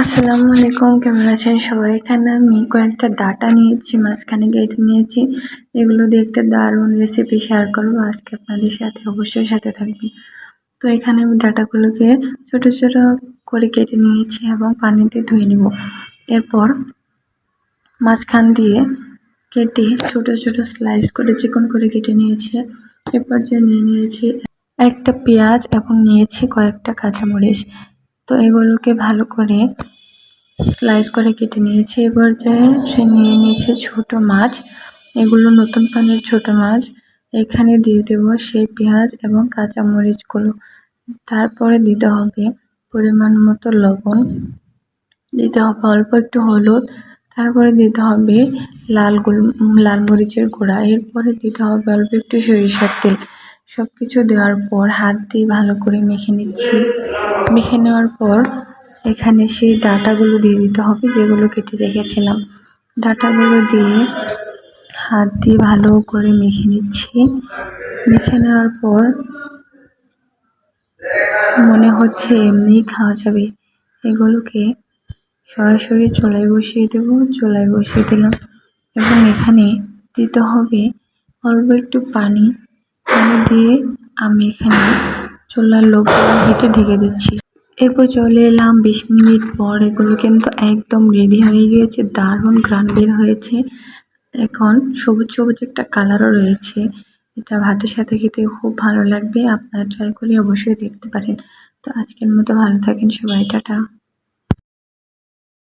আসসালামু আলাইকুম, কেমন আছেন সবাই? এখানে আমি কয়েকটা ডাটা নিয়েছি, মাঝখানে কেটে নিয়েছি। এগুলো একটা দারুণ রেসিপি শেয়ার করব। আজকে আপনাদের সাথে অবশ্যই সাথে থাকবেন তো এখানে আমি ডাটাগুলোকে ছোট ছোট করে কেটে নিয়েছি এবং পানিতে ধুয়ে নেব। এরপর মাঝখান দিয়ে কেটে ছোট ছোট স্লাইস করে চিকন করে কেটে নিয়েছি। এরপর যে নিয়ে নিয়েছি একটা পেঁয়াজ এবং নিয়েছি কয়েকটা কাঁচামরিচ। তো এগুলোকে ভালো করে স্লাইস করে কেটে নিয়েছি। এ পর্যায়ে সে নিয়ে নিয়েছে ছোট মাছ। এগুলো নতুন পানের ছোট মাছ। এখানে দিয়ে দেব সেই পেঁয়াজ এবং কাঁচামরিচগুলো। তারপরে দিতে হবে পরিমাণ মতো লবণ। দিতে হবে অল্প একটু হলুদ। তারপরে দিতে হবে লাল লাল মরিচের গুঁড়া। এরপরে দিতে হবে অল্প একটু সরিষার তেল। সব কিছু দেওয়ার পর হাত দিয়ে ভালো করে মেখে নিচ্ছি। মেখে নেওয়ার পর এখানে সেই ডাটাগুলো দিয়ে দিতে হবে যেগুলো কেটে রেখেছিলাম। ডাটাগুলো দিয়ে হাত দিয়ে ভালো করে মেখে নিচ্ছি। মেখে নেওয়ার পর মনে হচ্ছে এমনিই খাওয়া যাবে। এগুলোকে সরাসরি চুলায় বসিয়ে দেবো, চুলায় বসিয়ে দিলাম। এবং এখানে দিতে হবে অল্প একটু পানি। পানি দিয়ে আমি এখানে চুলার লোকগুলো হিটে ঢেকে দিচ্ছি। এরপর চলে এলাম বিশ মিনিট পর এগুলো কিন্তু একদম রেডি হয়ে গিয়েছে, দারুণ গ্রান বের হয়েছে। এখন সবুজ সবুজ একটা কালারও রয়েছে। এটা ভাতের সাথে খেতে খুব ভালো লাগবে, আপনারা ট্রাই করে অবশ্যই দেখতে পারেন। তো আজকের মতো ভালো থাকেন সবাই, টাটা।